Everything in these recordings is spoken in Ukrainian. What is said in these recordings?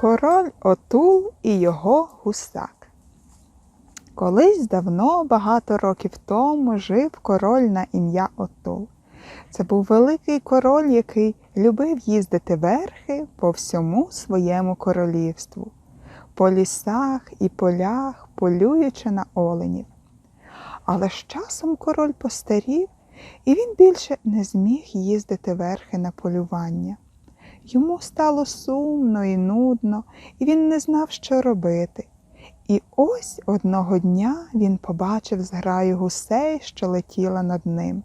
Король Отул і його гусак. Колись давно, багато років тому, жив король на ім'я Отул. Це був великий король, який любив їздити верхи по всьому своєму королівству, по лісах і полях, полюючи на оленів. Але з часом король постарів, і він більше не зміг їздити верхи на полювання. Йому стало сумно і нудно, і він не знав, що робити. І ось одного дня він побачив зграю гусей, що летіла над ним.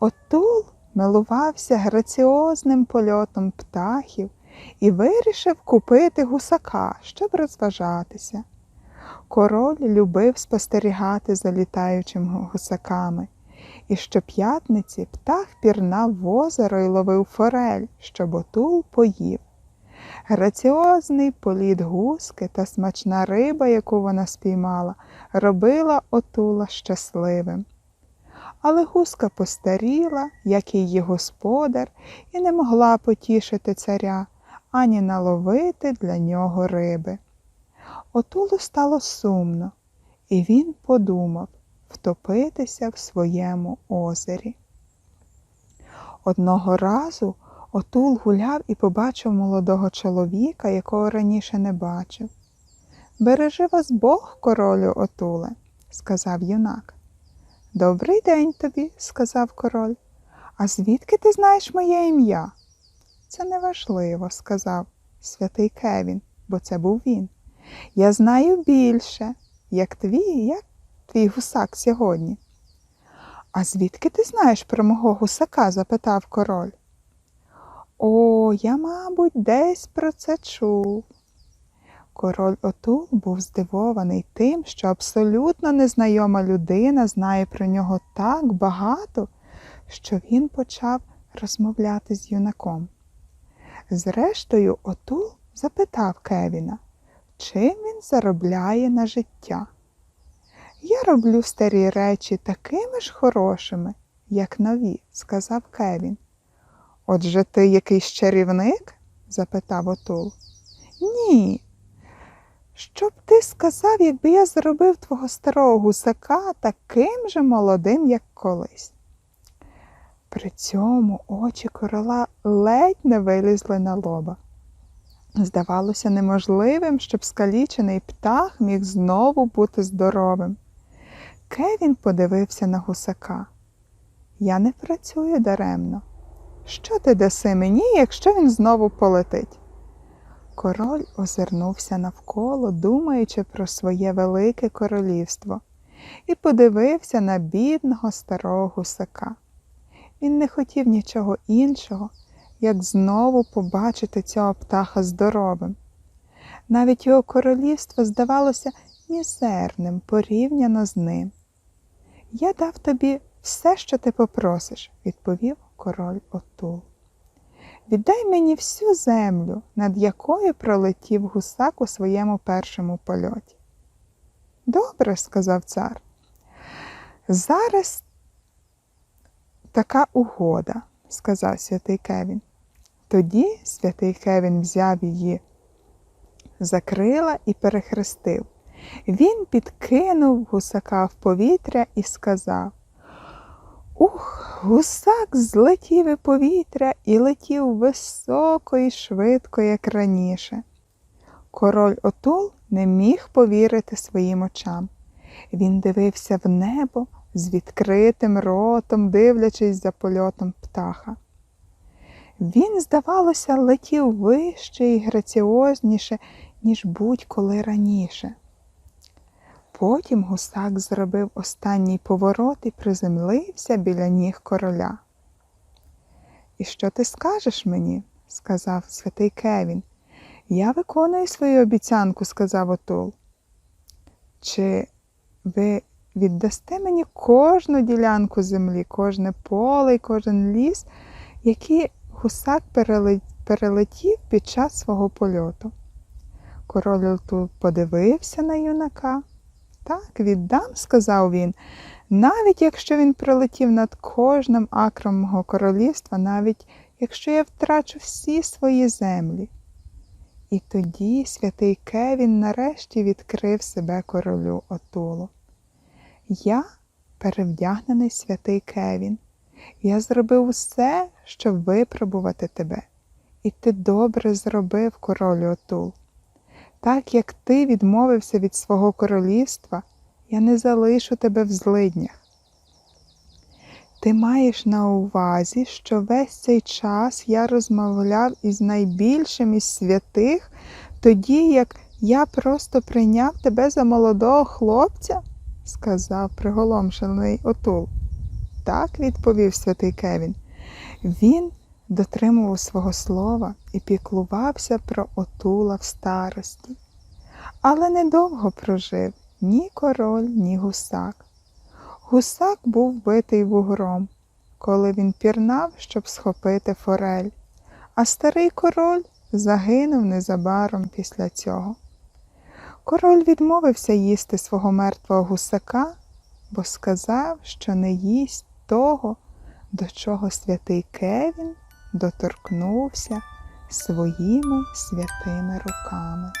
Отул милувався граціозним польотом птахів і вирішив купити гусака, щоб розважатися. Король любив спостерігати за літаючими гусаками. І щоп'ятниці птах пірнав в озеро і ловив форель, щоб отул поїв. Граціозний політ гуски та смачна риба, яку вона спіймала, робила отула щасливим. Але гуска постаріла, як і її господар, і не могла потішити царя ані наловити для нього риби. Отулу стало сумно, і він подумав втопитися в своєму озері. Одного разу Отул гуляв і побачив молодого чоловіка, якого раніше не бачив. Бережи вас Бог, королю Отуле, сказав юнак. Добрий день тобі, сказав король. А звідки ти знаєш моє ім'я? Це неважливо, сказав святий Кевін, бо це був він. Я знаю більше, як твій, як твій гусак сьогодні. А звідки ти знаєш про мого гусака? запитав король. О, я, мабуть, десь про це чув. Король Отул був здивований тим, що абсолютно незнайома людина знає про нього так багато, що він почав розмовляти з юнаком. Зрештою, Отул запитав Кевіна, чим він заробляє на життя. Я роблю старі речі такими ж хорошими, як нові, сказав Кевін. Отже, ти якийсь чарівник? запитав Отул. Ні. Що б ти сказав, якби я зробив твого старого гусака таким же молодим, як колись? При цьому очі короля ледь не вилізли на лоба. Здавалося неможливим, щоб скалічений птах міг знову бути здоровим. Кевін подивився на гусака. Я не працюю даремно. Що ти даси мені, якщо він знову полетить? Король озирнувся навколо, думаючи про своє велике королівство, і подивився на бідного старого гусака. Він не хотів нічого іншого, як знову побачити цього птаха здоровим. Навіть його королівство здавалося мізерним порівняно з ним. Я дав тобі все, що ти попросиш, відповів король Отул. Віддай мені всю землю, над якою пролетів гусак у своєму першому польоті. Добре, сказав цар. Зараз така угода, сказав святий Кевін. Тоді святий Кевін взяв її за крила і перехрестив. Він підкинув гусака в повітря і сказав Ух, гусак злетів і повітря і летів високо і швидко, як раніше. Король Отул не міг повірити своїм очам. Він дивився в небо з відкритим ротом, дивлячись за польотом птаха. Він, здавалося, летів вище і граціозніше, ніж будь-коли раніше. Потім гусак зробив останній поворот і приземлився біля ніг короля. І що ти скажеш мені? сказав святий Кевін. Я виконую свою обіцянку, сказав Отул. Чи ви віддасте мені кожну ділянку землі, кожне поле і кожен ліс, які гусак перелетів під час свого польоту? Король Отул подивився на юнака. Так, віддам, сказав він, навіть якщо він прилетів над кожним акром мого королівства, навіть якщо я втрачу всі свої землі. І тоді святий Кевін нарешті відкрив себе королю Отулу. Я перевдягнений святий Кевін. Я зробив усе, щоб випробувати тебе. І ти добре зробив, королю Отул. Так як ти відмовився від свого королівства, я не залишу тебе в злиднях. Ти маєш на увазі, що весь цей час я розмовляв із найбільшим із святих, тоді як я просто прийняв тебе за молодого хлопця? сказав приголомшений Отул. Так, відповів святий Кевін. Він дотримував свого слова і піклувався про Отула в старості. Але недовго прожив ні король, ні гусак. Гусак був битий вугром, коли він пірнав, щоб схопити форель, а старий король загинув незабаром після цього. Король відмовився їсти свого мертвого гусака, бо сказав, що не їсть того, до чого святий Кевін доторкнувся своїми святими руками.